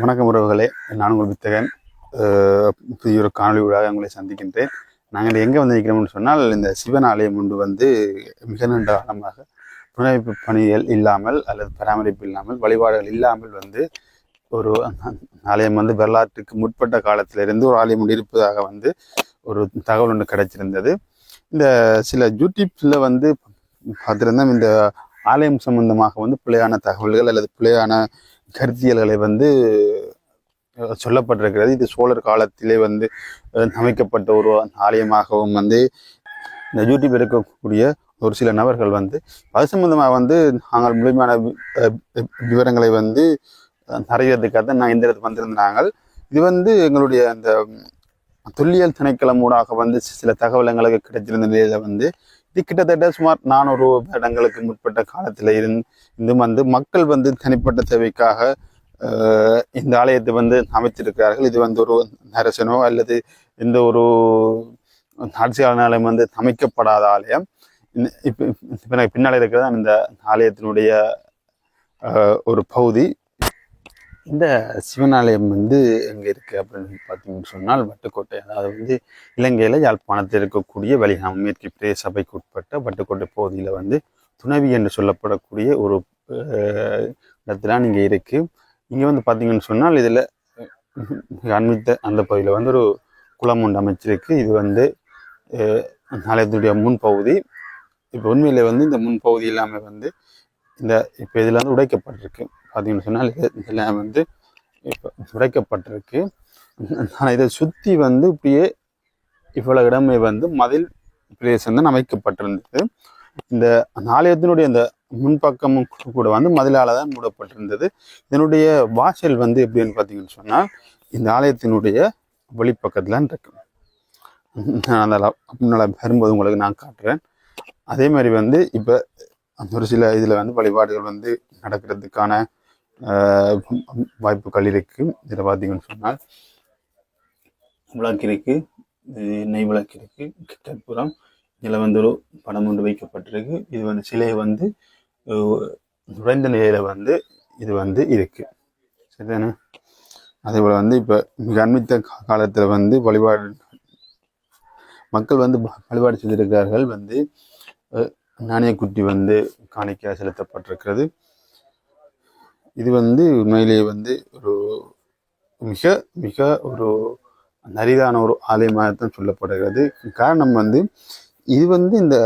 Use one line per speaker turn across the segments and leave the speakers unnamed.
வணக்கம் உறவுகளே. நான் உங்கள் வித்தகன். புதிய ஒரு காணொலி ஊடாக உங்களை சந்திக்கின்றேன். நாங்கள் எங்கே வந்து நிற்கிறோம்னு சொன்னால் இந்த சிவன் ஆலயம் ஒன்று வந்து மிக நீண்ட காலமாக புனரமைப்பு பணிகள் இல்லாமல் அல்லது பராமரிப்பு இல்லாமல் வழிபாடுகள் இல்லாமல் வந்து ஒரு ஆலயம் வந்து வரலாற்றுக்கு முற்பட்ட காலத்திலிருந்து ஒரு ஆலயம் இருப்பதாக வந்து ஒரு தகவல் ஒன்று கிடைச்சிருந்தது இந்த சில யூடியூப்ஸில் வந்து பார்த்துருந்தோம். இந்த ஆலயம் சம்பந்தமாக வந்து பிள்ளையான தகவல்கள் அல்லது பிள்ளையான கருத்தியல்களை வந்து சொல்லப்பட்டிருக்கிறது. இது சோழர் காலத்திலே வந்து அமைக்கப்பட்ட ஒரு ஆலயமாகவும் வந்து இந்த யூடியூப் இருக்கக்கூடிய ஒரு சில நபர்கள் வந்து அது சம்பந்தமாக வந்து நாங்கள் முழுமையான விவரங்களை வந்து அஹ், தான் நான் இந்த இடத்துக்கு வந்திருந்தாங்க இது வந்து எங்களுடைய அந்த தொல்லியல் திணைக்களம் ஊடாக வந்து சில தகவல் எங்களுக்கு கிடைச்சிருந்த நிலையில வந்து இது கிட்டத்தட்ட சுமார் நானூறு வருடங்களுக்கு முற்பட்ட காலத்தில் இருந்து வந்து மக்கள் வந்து தனிப்பட்ட தேவைக்காக இந்த ஆலயத்தை வந்து அமைத்திருக்கிறார்கள். இது வந்து ஒரு அரசனோ அல்லது எந்த ஒரு ஆட்சியாளனாலும் வந்து அமைக்கப்படாத ஆலயம். இப்போ இப்போ பின்னால் இருக்கிறது இந்த ஆலயத்தினுடைய ஒரு பகுதி. இந்த சிவன் ஆலயம் வந்து எங்கே இருக்குது அப்படின்னு பார்த்தீங்கன்னு சொன்னால் வட்டுக்கோட்டை. அதாவது வந்து இலங்கையில் யாழ்ப்பாணத்தில் இருக்கக்கூடிய வலிகாம மேற்கு பிரதேச சபைக்கு உட்பட்ட வட்டுக்கோட்டை பகுதியில் வந்து துணவி என்று சொல்லப்படக்கூடிய ஒரு இடத்துல இங்கே இருக்குது இங்கே வந்து பார்த்தீங்கன்னு சொன்னால் இதில் அண்மித்த அந்த பகுதியில் வந்து ஒரு குளம் ஒன்று அமைச்சிருக்கு. இது வந்து ஆலயத்தினுடைய முன்பகுதி இப்போ உண்மையில் வந்து இந்த முன்பகுதி எல்லாமே வந்து இந்த இப்போ இதில் வந்து உடைக்கப்பட்டிருக்கு. பார்த்தீங்கன்னு சொன்னால் இதெல்லாம் வந்து இப்போ உடைக்கப்பட்டிருக்கு. ஆனால் இதை சுற்றி வந்து இப்படியே இவ்வளோ இடமே வந்து மதில் பிரதேசம் தான் அமைக்கப்பட்டிருந்தது. இந்த ஆலயத்தினுடைய இந்த முன்பக்கமும் கூட வந்து மதிலால் தான் மூடப்பட்டிருந்தது. இதனுடைய வாசல் வந்து எப்படின்னு பார்த்தீங்கன்னு சொன்னால் இந்த ஆலயத்தினுடைய வெளிப்பக்கத்தில் இருக்கு. நான் அந்த முன்னால் வரும்போது உங்களுக்கு நான் காட்டுறேன். அதே மாதிரி வந்து இப்போ ஒரு சில இதில் வந்து வழிபாடுகள் வந்து நடக்கிறதுக்கான வாய்ப்புகள் இருக்கு இதில் பார்த்தீங்கன்னு சொன்னால் விளக்கு இருக்கு நெய் விளக்கு இருக்கு கற்பூரம் இதில் வந்து ஒரு படம் ஒன்று வைக்கப்பட்டிருக்கு. இது வந்து சிலை வந்து உடைந்த நிலையில் நிலையில வந்து இது வந்து இருக்கு. சரிதானே? அதே போல் வந்து இப்போ மிக அண்மித்த காலத்தில் வந்து வழிபாடு மக்கள் வந்து வழிபாடு செய்திருக்கிறார்கள் வந்து நாணயக்குட்டி வந்து காணிக்கையாக செலுத்தப்பட்டிருக்கிறது. இது வந்து உண்மையிலேயே வந்து ஒரு மிக மிக ஒரு நரிதான ஒரு ஆலயமாகத்தான் சொல்லப்படுகிறது. காரணம் வந்து இது வந்து இந்த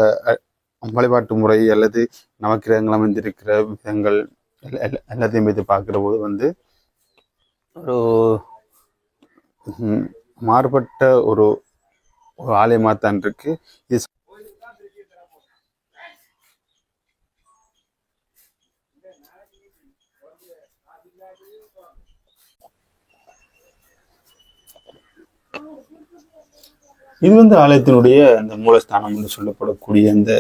வழிபாட்டு முறை அல்லது நவக்கிரகங்கள் அமைந்திருக்கிற விதங்கள் எல்லாத்தையும் வைத்து பார்க்குற போது வந்து ஒரு மாறுபட்ட ஒரு ஒரு ஆலயமாக தான் இருக்குது இது இது வந்து ஆலயத்தினுடைய அந்த மூலஸ்தானம் என்று சொல்லப்படக்கூடிய அந்த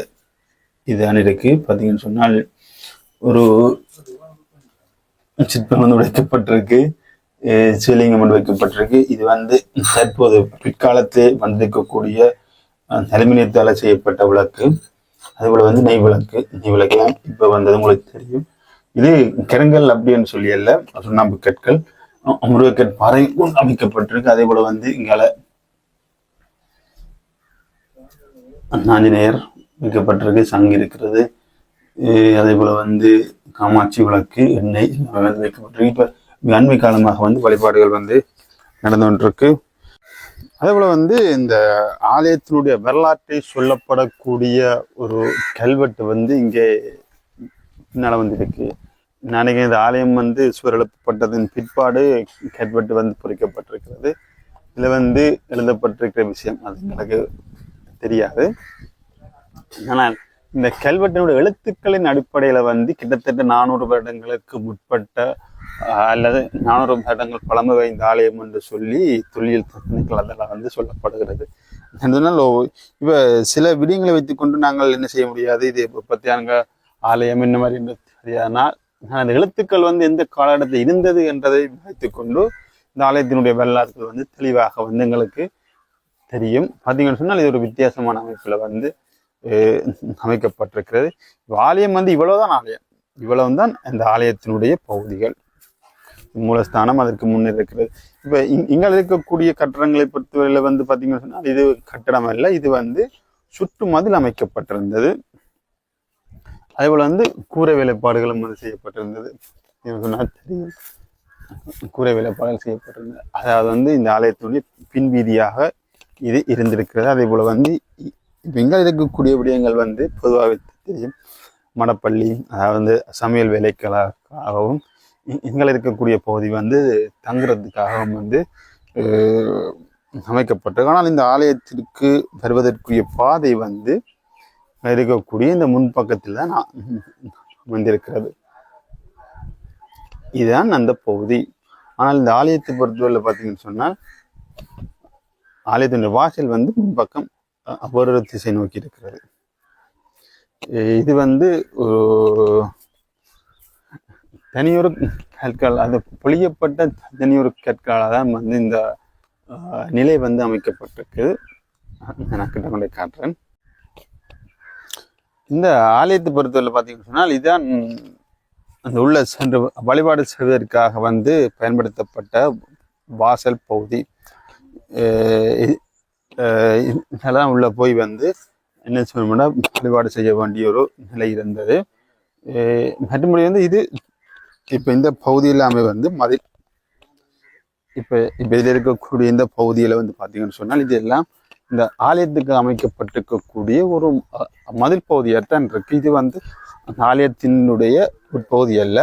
இதுதான் இருக்கு. பார்த்தீங்கன்னு சொன்னால் ஒரு சிற்பம் வந்து உடைக்கப்பட்டிருக்கு சிவலிங்கம் வந்து வைக்கப்பட்டிருக்கு. இது வந்து தற்போது பிற்காலத்தில் வந்திருக்கக்கூடிய அஹ், அலுமினியத்தால் செய்யப்பட்ட விளக்கு. அதுபோல் வந்து நெய் விளக்கு. நெய் விளக்கெல்லாம் இப்போ வந்தது உங்களுக்கு தெரியும். இது கிரங்கல் அப்படின்னு சொல்லி அல்ல சுண்ணாம்பு கற்கள் முருகக்கற் பாறைக்கும் அமைக்கப்பட்டிருக்கு. அதே போல வந்து இங்கால ஆஞ்சநேயர் வைக்கப்பட்டிருக்கு சங்கு இருக்கிறது. அதே போல வந்து காமாட்சி விளக்கு எண்ணெய் வைக்கப்பட்டிருக்கு. இப்போ அண்மை காலமாக வந்து வழிபாடுகள் வந்து நடந்து கொண்டிருக்கு. அதே போல வந்து இந்த ஆலயத்தினுடைய வரலாற்றை சொல்லப்படக்கூடிய ஒரு கல்வெட்டு வந்து இங்கே பின்னால வந்து இருக்கு நாளைக்கு இந்த ஆலயம் வந்து சுவர் எழுப்பப்பட்டதன் பிற்பாடு கட்பட்டு வந்து பொறிக்கப்பட்டிருக்கிறது. இதில் வந்து எழுதப்பட்டிருக்கிற விஷயம் அது எனக்கு தெரியாது. ஆனால் இந்த கல்வெட்டினுடைய எழுத்துக்களின் அடிப்படையில் வந்து கிட்டத்தட்ட நானூறு வருடங்களுக்கு முற்பட்ட அல்லது நானூறு வருடங்கள் பழமை வாய்ந்த ஆலயம் என்று சொல்லி தொல்லியல் தக்கணிகள் அதெல்லாம் வந்து சொல்லப்படுகிறது. அதனால் இப்போ சில விடயங்களை வைத்துக்கொண்டு நாங்கள் என்ன செய்ய முடியாது? இது பத்தியாங்க ஆலயம் என்ன மாதிரி என்று தெரியாதனால் அந்த எழுத்துக்கள் வந்து எந்த காலகட்டத்தில் இருந்தது என்றதை வைத்துக்கொண்டு இந்த ஆலயத்தினுடைய வரலாறுகள் வந்து தெளிவாக வந்து எங்களுக்கு தெரியும். பார்த்தீங்கன்னு சொன்னால் இது ஒரு வித்தியாசமான அமைப்பில் வந்து அமைக்கப்பட்டிருக்கிறது. ஆலயம் வந்து இவ்வளவுதான் ஆலயம். இவ்வளவு தான் இந்த ஆலயத்தினுடைய பகுதிகள். மூலஸ்தானம் அதற்கு முன்னே இருக்கிறது. இப்போ இங்கே இருக்கக்கூடிய கட்டடங்களை பொறுத்தவரையில் வந்து பார்த்தீங்கன்னு சொன்னால் இது கட்டடம் அல்ல. இது வந்து சுற்று மதில் அமைக்கப்பட்டிருந்தது. அதேபோல் வந்து கூரை வேலைப்பாடுகளும் வந்து செய்யப்பட்டிருந்தது. எனக்கு சொன்னால் தெரியும். கூரை வேலைப்பாடுகள் செய்யப்பட்டிருந்தது. அதாவது வந்து இந்த ஆலயத்துடைய பின்வீதியாக இது இருந்திருக்கிறது. அதே போல் வந்து இ- இங்கே இருக்கக்கூடிய விடயங்கள் வந்து பொதுவாக தெரியும். மடப்பள்ளி அதாவது சமையல் வேலைக்காகவும் இ- இருக்கக்கூடிய பகுதி வந்து தங்குறதுக்காகவும் வந்து அமைக்கப்பட்டது ஆனால் இந்த ஆலயத்திற்கு வருவதற்குரிய பாதை வந்து இருக்கக்கூடிய இந்த முன்பக்கத்தில் தான் நான் வந்திருக்கிறது. இதுதான் அந்த பகுதி. ஆனால் இந்த ஆலயத்தை பொறுத்தவரையில் பார்த்தீங்கன்னு சொன்னால் ஆலயத்தினுடைய வாசல் வந்து முன்பக்கம் அ- ஒரு திசை நோக்கி இருக்கிறது. இது வந்து ஒரு தனியொரு கற்கள் அது பொழியப்பட்ட தனியொரு கற்களால் தான் வந்து இந்த நிலை வந்து அமைக்கப்பட்டிருக்கு நான் கிட்ட கொண்டு காட்டுறேன். இந்த ஆலயத்தை பொறுத்தவரை பார்த்தீங்கன்னு சொன்னால் இதுதான் அந்த உள்ள சென்று வழிபாடு செய்வதற்காக வந்து பயன்படுத்தப்பட்ட வாசல் பகுதி. இதெல்லாம் உள்ளே போய் வந்து என்ன சொல்லணும்னா வழிபாடு செய்ய வேண்டிய ஒரு நிலை இருந்தது. அஹ் மற்றபடி வந்து இது இப்போ இந்த பகுதி எல்லாமே வந்து மதில். இப்போ இப்போ இதில் இருக்கக்கூடிய இந்த பகுதியில் வந்து பார்த்தீங்கன்னு சொன்னால் இது எல்லாம் இந்த ஆலயத்துக்கு அமைக்கப்பட்டிருக்கக்கூடிய ஒரு மதில் பகுதியாக தான் இருக்கு. இது வந்து அந்த ஆலயத்தினுடைய உட்பகுதி அல்ல.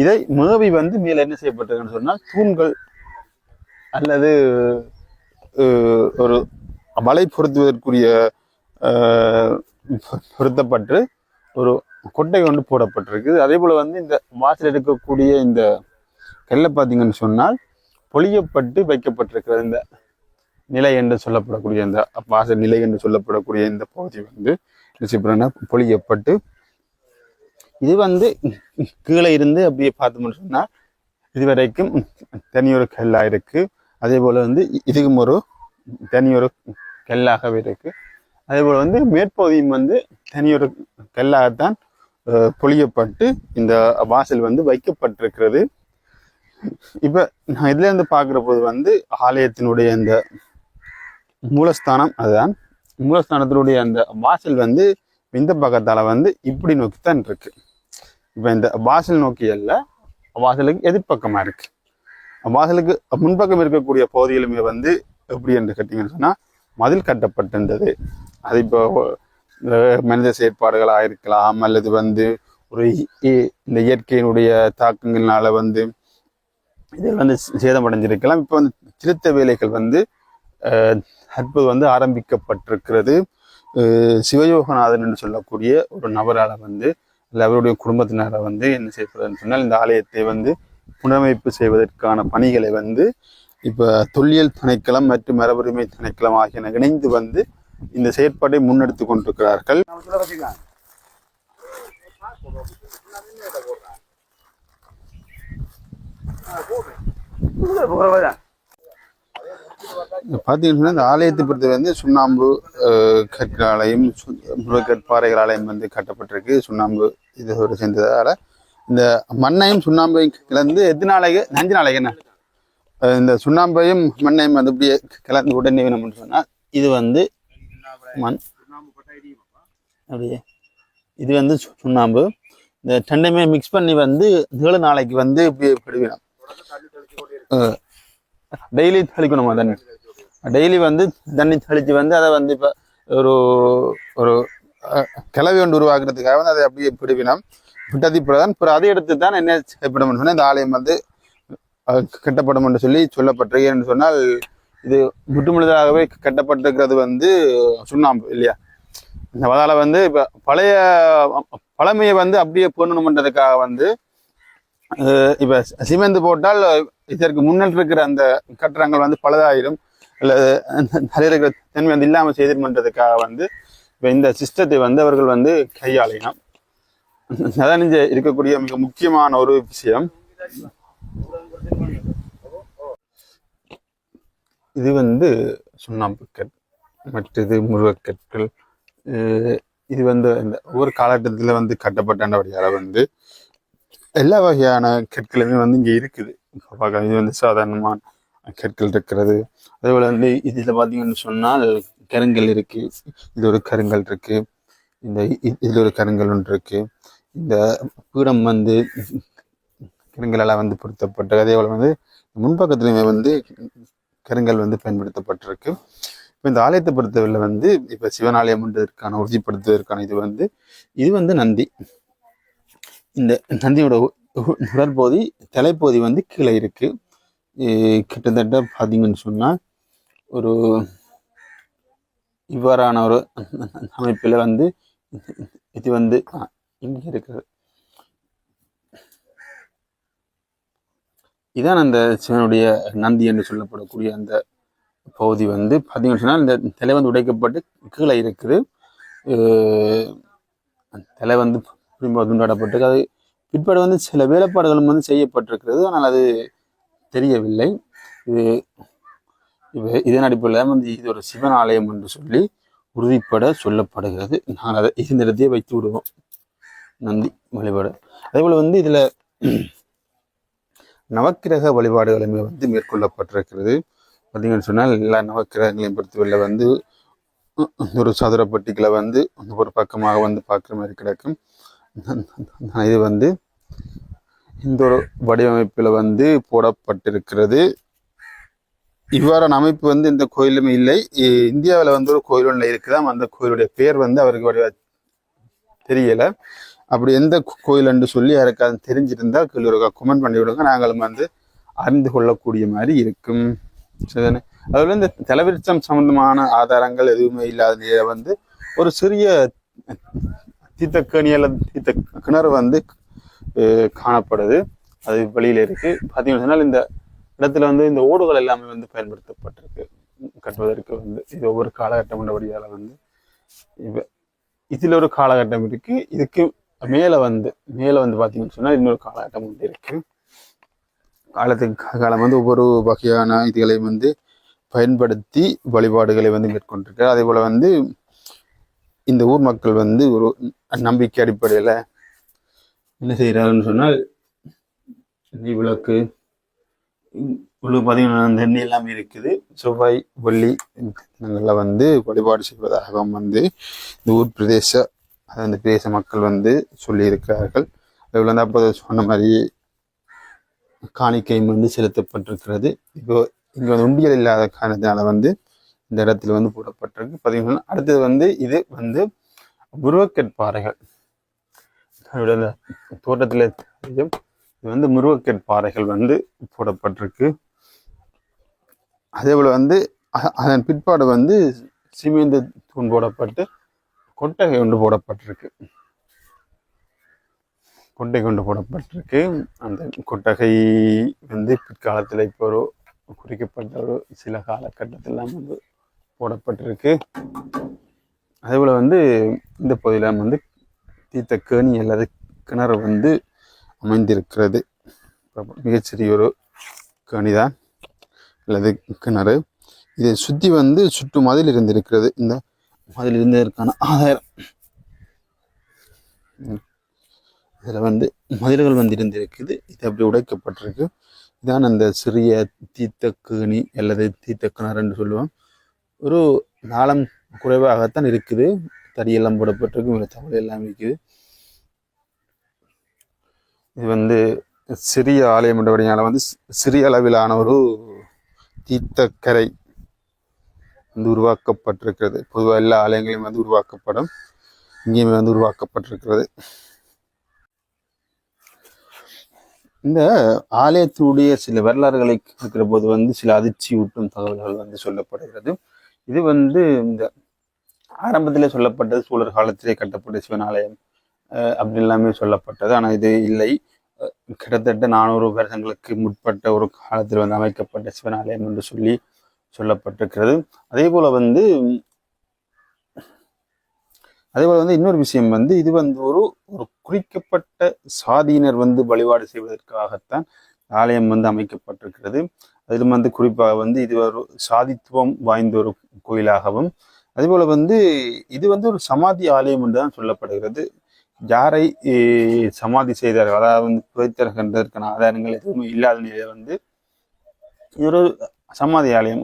இதை மேவி வந்து மேலே என்ன செய்யப்பட்டிருக்குன்னு சொன்னால் தூண்கள் அல்லது ஒரு வலை பொருத்துவதற்குரிய பொருத்தப்பட்டு ஒரு கொட்டை கொண்டு போடப்பட்டிருக்குது. அதே போல் வந்து இந்த வாசல் எடுக்கக்கூடிய இந்த கல்லை பார்த்தீங்கன்னு சொன்னால் பொழியப்பட்டு வைக்கப்பட்டிருக்கிறது. இந்த நிலை என்று சொல்லப்படக்கூடிய இந்த வாசல் நிலை என்று சொல்லப்படக்கூடிய இந்த பகுதி வந்து என்ன பொழியப்பட்டு இது வந்து கீழே இருந்து அப்படியே பார்த்தோம்னு சொன்னால் இதுவரைக்கும் தனியொரு கல்லாக இருக்குது அதே போல் வந்து இ- இதுக்கும் ஒரு தனியொரு கல்லாகவே இருக்குது அதே போல் வந்து மேற்பகுதியும் வந்து தனியொரு கல்லாகத்தான் பொழியப்பட்டு இந்த வாசல் வந்து வைக்கப்பட்டிருக்கிறது. இப்போ நான் இதுலேருந்து பார்க்குற போது வந்து ஆலயத்தினுடைய இந்த மூலஸ்தானம் அதுதான். மூலஸ்தானத்தினுடைய அந்த வாசல் வந்து இந்த பக்கத்தால் வந்து இப்படி நோக்கி தான் இருக்கு. இப்போ இந்த வாசல் நோக்கி அல்ல வாசலுக்கு எதிர்ப்பக்கமாக இருக்கு. வாசலுக்கு முன்பக்கம் இருக்கக்கூடிய பகுதிகளுமே வந்து எப்படி என்று கேட்டிங்கன்னு சொன்னால் மதில் கட்டப்பட்டிருந்தது. அது இப்போ மனித செயற்பாடுகளாக இருக்கலாம் அல்லது வந்து ஒரு இ- இந்த இயற்கையினுடைய தாக்கங்கள்னால வந்து இதில் வந்து சேதமடைஞ்சிருக்கலாம். இப்போ வந்து திருத்த வேலைகள் வந்து தற்போது வந்து ஆரம்பிக்கப்பட்டிருக்கிறது. சிவயோகநாதன் என்று சொல்லக்கூடிய ஒரு நபரால் வந்து இல்லை அவருடைய குடும்பத்தினரை வந்து என்ன செய்யப்படுதுன்னு சொன்னால் இந்த ஆலயத்தை வந்து புனரமைப்பு செய்வதற்கான பணிகளை வந்து இப்போ தொல்லியல் திணைக்களம் மற்றும் மரபுரிமை திணைக்களம் ஆகியன இணைந்து வந்து இந்த செயற்பாட்டை முன்னெடுத்து கொண்டிருக்கிறார்கள். பார்த்தீங்கன்னா இந்த ஆலயத்தை பொறுத்தவரை வந்து சுண்ணாம்பு அஹ், கற்களாலையும் சு- முருகற்பாறைகள் ஆலயம் வந்து கட்டப்பட்டிருக்கு. சுண்ணாம்பு இது சேர்ந்ததால் இந்த மண்ணையும் சுண்ணாம்பையும் கலந்து எத்தனை நாளைக்கு? நஞ்சு நாளைக்கு என்ன? இந்த சுண்ணாம்பையும் மண்ணையும் வந்து இப்படியே கலந்து உடனே வேணும்னு சொன்னால் இது வந்து மண். அப்படியே. இது வந்து சு- சுண்ணாம்பு. இந்த ரெண்டுமே மிக்ஸ் பண்ணி வந்து ஏழு நாளைக்கு வந்து இப்படி பிடிவிடும் டெய்லி தெளிக்கணுமா தண்ணி? டெய்லி வந்து தண்ணி தெளித்து வந்து அதை வந்து இப்போ ஒரு ஒரு கிளவி ஒன்று உருவாக்குறதுக்காக வந்து அதை அப்படியே பிடிவினோம் விட்டதி பிரதான் பிறகு அதை எடுத்து தான் என்ன செய்யப்படும் சொன்னால் இந்த ஆலயம் வந்து கட்டப்படும் என்று சொல்லி சொல்லப்பட்டிருக்கு என்று சொன்னால் இது முற்றுமுழுதாகவே கட்டப்பட்டிருக்கிறது வந்து சுண்ணாம்பு இல்லையா? இந்த வந்து இப்போ பழைய பழமையை வந்து அப்படியே போடணுமன்றதுக்காக வந்து இப்போ சிமெண்ட் போட்டால் இதற்கு முன்னில் இருக்கிற அந்த கட்டடங்கள் வந்து பழுதாயிரும். அல்லது நிறைய இருக்கிற தன்மை வந்து இல்லாமல் செய்திருமன்றதுக்காக வந்து இப்போ இந்த சிஸ்டத்தை வந்து அவர்கள் வந்து கையாளினோம் அதான் இருக்கக்கூடிய மிக முக்கியமான ஒரு விஷயம். இது வந்து சுண்ணாம்பு கற் மற்றது முருகக்கற்கள் இது வந்து இந்த ஒவ்வொரு காலகட்டத்தில் வந்து கட்டப்பட்டபடியால் வந்து எல்லா வகையான கற்களுமே வந்து இங்கே இருக்குது. பார்க்கலாம் இது வந்து சாதாரணமான கற்கள் இருக்கிறது. அதே போல் வந்து இதில் பார்த்தீங்கன்னு சொன்னால் கருங்கல் இருக்குது இது ஒரு கருங்கல் இருக்குது இந்த இதில் ஒரு கருங்கல் ஒன்று இருக்குது இந்த பீடம் வந்து கருங்கலால் வந்து பொருத்தப்பட்டது அதே போல் வந்து முன்பக்கத்துலையுமே வந்து கருங்கல் வந்து பயன்படுத்தப்பட்டிருக்கு. இப்போ இந்த ஆலயத்தை பொறுத்தவரையில் வந்து இப்போ சிவன் ஆலயம் என்றதற்கான உறுதிப்படுத்துவதற்கான இது வந்து இது வந்து நந்தி. இந்த நந்தியோட உடற்போதி தலைப்பகுதி வந்து கீழே இருக்கு. கிட்டத்தட்ட பார்த்தீங்கன்னு சொன்னால் ஒரு இவ்வாறான ஒரு அமைப்பில் வந்து இது வந்து இங்கே இருக்கிறது. இதான் அந்த சிவனுடைய நந்தி என்று சொல்லப்படக்கூடிய அந்த பகுதி வந்து பார்த்தீங்கன்னு சொன்னால் இந்த தலை வந்து உடைக்கப்பட்டு கீழே இருக்குது. அந்த தலை வந்து திரும்ப துண்டாடப்பட்டு அது பிற்பாடு வந்து சில வேலைப்பாடுகளும் வந்து செய்யப்பட்டிருக்கிறது. ஆனால் அது தெரியவில்லை. இது இது இதன் அடிப்படையில் வந்து இது ஒரு சிவன் ஆலயம் என்று சொல்லி உறுதிப்பட சொல்லப்படுகிறது. நான் அதை இந்த இடத்தையே வைத்து விடுவோம். நந்தி வழிபாடு. அதே போல் வந்து இதில் நவக்கிரக வழிபாடுகளுமே வந்து மேற்கொள்ளப்பட்டிருக்கிறது. பார்த்தீங்கன்னு சொன்னால் எல்லா நவக்கிரகங்களையும் பொறுத்தவரையில் வந்து ஒரு சதுரப்பட்டிகளை வந்து ஒரு பக்கமாக வந்து பார்க்குற மாதிரி கிடக்கும். இது வந்து இந்த ஒரு வடிவமைப்பில் வந்து போடப்பட்டிருக்கிறது. இவ்வாறான அமைப்பு வந்து இந்த கோயிலுமே இல்லை. இந்தியாவில் வந்து ஒரு கோயில் ஒன்று இருக்குதாம் அந்த கோயிலுடைய பேர் வந்து அவருக்கு வடிவ- தெரியல. அப்படி எந்த கோயில் என்று சொல்லி யாருக்காவது தெரிஞ்சிருந்தா கீழே ஒரு கமெண்ட் பண்ணி விடுங்க. நாங்களும் வந்து அறிந்து கொள்ளக்கூடிய மாதிரி இருக்கும். சரிதானே? அதில் இந்த தலைவிருச்சம் சம்பந்தமான ஆதாரங்கள் எதுவுமே இல்லாத நிலையில வந்து ஒரு சிறிய தீத்தக்கணி அல்லது தீத்த கிணறு வந்து காணப்படுது. அது வெளியில இருக்குது பார்த்தீங்கன்னு சொன்னால் இந்த இடத்துல வந்து இந்த ஓடுகள் எல்லாமே வந்து பயன்படுத்தப்பட்டிருக்கு. கட்டுவதற்கு வந்து இது ஒவ்வொரு காலகட்டம் உள்ளபடியால் வந்து இப்ப இதில் ஒரு காலகட்டம் இருக்குது இதுக்கு மேலே வந்து மேலே வந்து பார்த்தீங்கன்னு சொன்னால் இன்னொரு காலகட்டம் வந்து இருக்கு. காலத்துக்கு காலம் வந்து ஒவ்வொரு வகையான இதுகளையும் வந்து பயன்படுத்தி வழிபாடுகளை வந்து மேற்கொண்டிருக்கார் அதே போல் வந்து இந்த ஊர் மக்கள் வந்து ஒரு நம்பிக்கை அடிப்படையில் என்ன செய்கிறாருன்னு சொன்னால் நெய் விளக்கு உள்ள பார்த்தீங்கன்னா தண்ணி எல்லாமே இருக்குது. செவ்வாய் வெள்ளி இதெல்லாம் வந்து வழிபாடு செய்வதாகவும் வந்து இந்த ஊர் பிரதேச அது அந்த பிரதேச மக்கள் வந்து சொல்லியிருக்கிறார்கள். அதில் வந்து அப்போ சொன்ன மாதிரி காணிக்கையும் வந்து செலுத்தப்பட்டிருக்கிறது. இப்போ இங்கே வந்து உண்டியல் இல்லாத காரணத்தினால வந்து இந்த இடத்துல வந்து போடப்பட்டிருக்கு. பார்த்தீங்கன்னா அடுத்தது வந்து இது வந்து முருகக்கற்பாறைகள் பாறைகள். தோட்டத்தில் தெரியும் இது வந்து முருகக்கட் பாறைகள் வந்து போடப்பட்டிருக்கு. அதே போல் வந்து அதன் பிற்பாடு வந்து சிமெண்ட் தூண் போடப்பட்டு கொட்டகை கொண்டு போடப்பட்டிருக்கு. கொட்டை கொண்டு போடப்பட்டிருக்கு. அந்த கொட்டகை வந்து பிற்காலத்தில் இப்போ ஒரு குறிக்கப்பட்ட ஒரு சில காலகட்டத்திலாம் வந்து போடப்பட்டிருக்கு. அதே போல் வந்து இந்த பகுதியில் வந்து தீர்த்த கேணி அல்லது கிணறு வந்து அமைந்திருக்கிறது. மிகச்சிறிய ஒரு கேணிதான் அல்லது கிணறு. இதை சுற்றி வந்து சுற்று மதில் இருந்திருக்கிறது. இந்த மதில் இருந்ததற்கான ஆதாரம். இதில் வந்து மதில்கள் வந்து இருந்திருக்குது. இது அப்படி உடைக்கப்பட்டிருக்கு. இதான் அந்த சிறிய தீர்த்த கேணி அல்லது தீர்த்த கிணறுன்னு சொல்லுவோம். ஒரு நாளம் குறைவாகத்தான் இருக்குது. தடியெல்லாம் போடப்பட்டிருக்கும். மேலே தமிழ் எல்லாம் இருக்குது. இது வந்து சிறிய ஆலயம் என்றபடியால் வந்து சிறிய அளவிலான ஒரு தீர்த்தக்கரை வந்து உருவாக்கப்பட்டிருக்கிறது. பொதுவாக எல்லா ஆலயங்களையும் வந்து உருவாக்கப்படும். இங்கேயுமே வந்து உருவாக்கப்பட்டிருக்கிறது. இந்த ஆலயத்தினுடைய சில வரலாறுகளை இருக்கிற போது வந்து சில அதிர்ச்சி ஊட்டும் தகவல்கள் வந்து சொல்லப்படுகிறது. இது வந்து இந்த ஆரம்பத்திலே சொல்லப்பட்டது சூழல் காலத்திலே கட்டப்பட்ட சிவனாலயம் அப்படி எல்லாமே சொல்லப்பட்டது. ஆனால் இது இல்லை. கிட்டத்தட்ட நானூறு வருஷங்களுக்கு முற்பட்ட ஒரு காலத்தில் வந்து அமைக்கப்பட்ட சிவனாலயம் என்று சொல்லி சொல்லப்பட்டிருக்கிறது. அதே போல வந்து அதே போல வந்து இன்னொரு விஷயம் வந்து இது வந்து ஒரு ஒரு குறிக்கப்பட்ட சாதியினர் வந்து வழிபாடு செய்வதற்காகத்தான் ஆலயம் வந்து அமைக்கப்பட்டிருக்கிறது. அதிலும் வந்து குறிப்பாக வந்து இது ஒரு சாதித்துவம் வாய்ந்த ஒரு கோயிலாகவும் அதேபோல் வந்து இது வந்து ஒரு சமாதி ஆலயம் என்று தான் சொல்லப்படுகிறது. யாரை சமாதி செய்தார்கள்? அதாவது வந்து புதைத்திருக்கின்றதற்கான ஆதாரங்கள் எதுவுமே இல்லாத நிலையில வந்து இது ஒரு சமாதி ஆலயம்.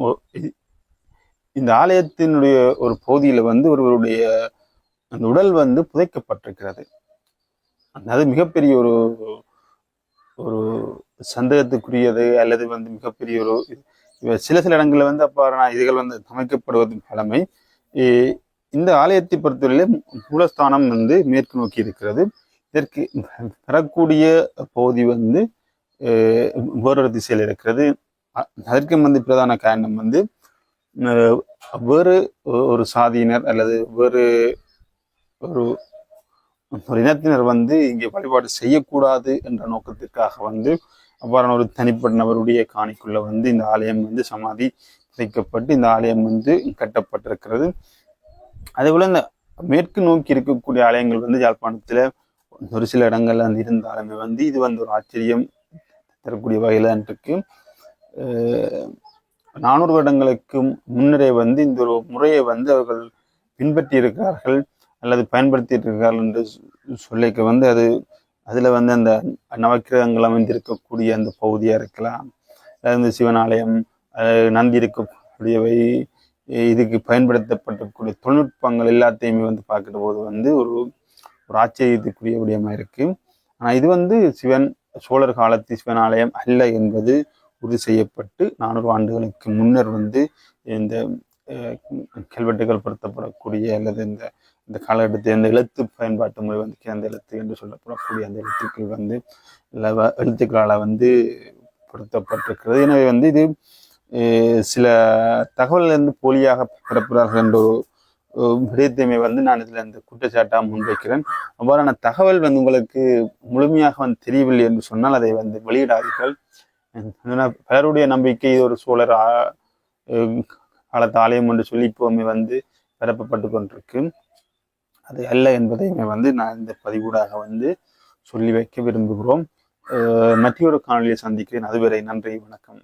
இந்த ஆலயத்தினுடைய ஒரு பகுதியில் வந்து ஒருவருடைய அந்த உடல் வந்து புதைக்கப்பட்டிருக்கிறது. அது மிகப்பெரிய ஒரு ஒரு சந்தேகத்துக்குரியது அல்லது வந்து மிகப்பெரிய ஒரு சில சில இடங்களில் வந்து அப்பாறான இதுகள் வந்து அமைக்கப்படுவதன் பழமை இந்த ஆலயத்தை பொறுத்தவரையிலே மூலஸ்தானம் வந்து மேற்கு நோக்கி இருக்கிறது. இதற்கு வரக்கூடிய பகுதி வந்து வேறொரு திசையில் இருக்கிறது. அதற்கு வந்து பிரதான காரணம் வந்து வேறு ஒரு சாதியினர் அல்லது வேறு ஒரு ஒரு இனத்தினர் வந்து இங்கே வழிபாடு செய்யக்கூடாது என்ற நோக்கத்திற்காக வந்து அவ்வாறான ஒரு தனிப்பட்ட நபருடைய காணிக்குள்ள வந்து இந்த ஆலயம் வந்து சமாதி வைக்கப்பட்டு இந்த ஆலயம் வந்து கட்டப்பட்டிருக்கிறது. அதேபோல இந்த மேற்கு நோக்கி இருக்கக்கூடிய ஆலயங்கள் வந்து யாழ்ப்பாணத்துல ஒரு சில இடங்கள்ல வந்து இருந்தாலுமே வந்து இது வந்து ஒரு ஆச்சரியம் தரக்கூடிய வகையில தான் இருக்கு நானூறு வருடங்களுக்கு முன்னரே வந்து இந்த ஒரு முறையை வந்து அவர்கள் பின்பற்றி இருக்கிறார்கள் அல்லது பயன்படுத்தி இருக்கிறார்கள் என்று சொல்லிக்க வந்து அது அதில் வந்து அந்த நவக்கிரகங்கள் அமைந்திருக்கக்கூடிய அந்த பகுதியாக இருக்கலாம். அதாவது இந்த சிவன் ஆலயம் நந்தி இருக்கக்கூடியவை இதுக்கு பயன்படுத்தப்படக்கூடிய தொழில்நுட்பங்கள் எல்லாத்தையுமே வந்து பார்க்குற போது வந்து ஒரு ஒரு ஆச்சரியத்துக்குரிய விடயமாக இருக்குது ஆனால் இது வந்து சிவன் சோழர் காலத்து சிவன் ஆலயம் அல்ல என்பது உறுதி செய்யப்பட்டு நானூறு ஆண்டுகளுக்கு முன்னர் வந்து இந்த கல்வெட்டுகள் பொருத்தப்படக்கூடிய அல்லது இந்த இந்த காலகட்டத்தில் இந்த எழுத்து பயன்பாட்டு முறை வந்து அந்த எழுத்து என்று சொல்லப்படக்கூடிய அந்த எழுத்துக்கள் வந்து லவ- எழுத்துக்களால் வந்து பொருத்தப்பட்டிருக்கிறது. எனவே வந்து இது சில தகவல் வந்து போலியாக பெறப்படுறார்கள் என்ற ஒரு விடயத்தையுமே வந்து நான் இதில் இந்த குற்றச்சாட்டாக முன்வைக்கிறேன். அவ்வாறான தகவல் வந்து உங்களுக்கு முழுமையாக வந்து தெரியவில்லை என்று சொன்னால் அதை வந்து வெளியிடாதீர்கள். பலருடைய நம்பிக்கை இது ஒரு சோழர் ஆ- காலத்து ஆலயம் என்று சொல்லி இப்போவுமே வந்து பரப்பப்பட்டு கொண்டிருக்கு. அது அல்ல என்பதையுமே வந்து நான் இந்த பதிவூடாக வந்து சொல்லி வைக்க விரும்புகிறோம். மற்றொரு காணொலியை சந்திக்கிறேன். அதுவரை நன்றி வணக்கம்.